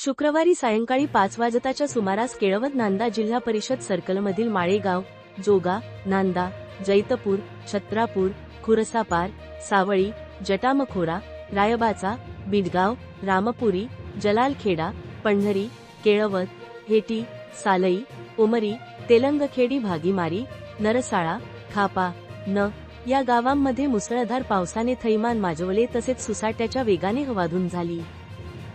शुक्रवारी सायंकाळी पाच वाजताच्या सुमारास केळवत नांदा जिल्हा परिषद सर्कलमधील माळेगाव जोगा नांदा जैतपूर छत्रापूर खुरसापार सावळी जटामखोरा रायबाचा बिडगाव रामपुरी जलालखेडा पंढरी केळवत हेटी सालई उमरी तेलंगखेडी भागीमारी नरसाळा खापा न या गावांमध्ये मुसळधार पावसाने थैमान माजवले तसेच सुसाट्याच्या वेगाने हवाधून झाली.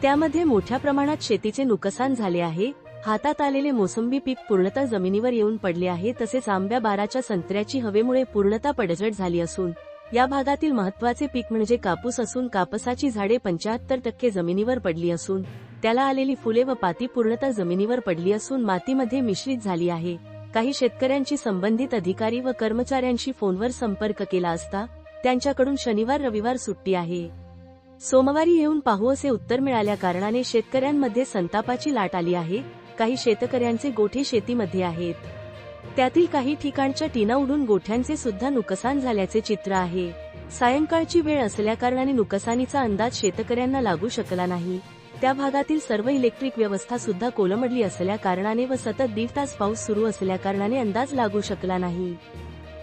त्यामध्ये मोठ्या प्रमाणात शेतीचे नुकसान झाले आहे. हातात आलेले मोसंबी पीक पूर्णतः जमिनीवर येऊन पडले आहे तसेच आंब्या बाराच्या संत्र्याची हवेमुळे पूर्णतः पडझड झाली असून या भागातील महत्त्वाचे पीक म्हणजे कापूस असून कापसाची झाडे पंच्याहत्तर टक्के जमिनीवर पडली असून त्याला आलेली फुले व पाती पूर्णतः जमिनीवर पडली असून मातीमध्ये मिश्रित झाली आहे. काही शेतकऱ्यांची संबंधित अधिकारी व कर्मचाऱ्यांशी फोनवर संपर्क केला असता त्यांच्याकडून शनिवार रविवार सुट्टी आहे. सोमवारी येऊन पाहू असे उत्तर मिळाल्या कारणाने शेतकऱ्यांमध्ये संतापाची लाट आली आहे. काही शेतकऱ्यांचे गोठे शेतीमध्ये आहेत. त्यातील काही ठिकाणच्या टीना उडून गोठ्यांचे सुद्धा नुकसान झाल्याचे चित्र आहे. सायंकाळची वेळ असल्याकारणाने नुकसानीचा अंदाज शेतकऱ्यांना लागू शकला नाही. त्या भागातील सर्व इलेक्ट्रिक व्यवस्था सुद्धा कोलमडली असल्या कारणाने व सतत दीड तास पाऊस सुरू असल्याकारणाने अंदाज लागू शकला नाही.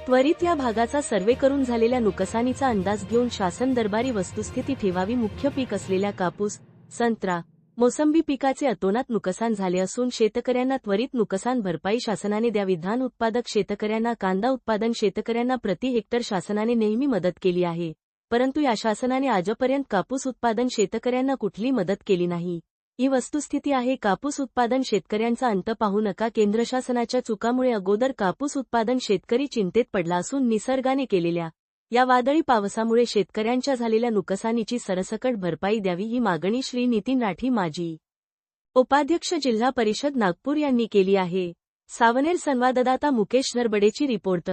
त्वरित या भागाचा सर्वे करून झालेल्या नुकसानीचा अंदाज घेऊन शासन दरबारी वस्तुस्थिती ठेवावी मुख्य पीक असलेल्या कापूस संत्रा मोसंबी पिकाचे अतोनात नुकसान झाले असून शेतकऱ्यांना त्वरित नुकसान भरपाई शासनाने द्यावी. धान उत्पादक शेतकऱ्यांना कांदा उत्पादन शेतकऱ्यांना प्रति हेक्टर शासनाने नेहमी मदत केली आहे परंतु या शासनाने आजपर्यंत कापूस उत्पादन शेतकऱ्यांना कुठली मदत केली नाही. ही वस्तुस्थिती आहे कापूस उत्पादन शेतकऱ्यांचा अंत पाहू नका. केंद्र शासनाच्या चुकामुळे अगोदर कापूस उत्पादन शेतकरी चिंतेत पडला असून निसर्गाने केलेल्या या वादळी पावसामुळे शेतकऱ्यांच्या झालेल्या नुकसानीची सरसकट भरपाई द्यावी ही मागणी श्री नितीन राठी माजी उपाध्यक्ष जिल्हा परिषद नागपूर यांनी केली आहे. सावनेर संवाददाता मुकेश नरबडेची रिपोर्ट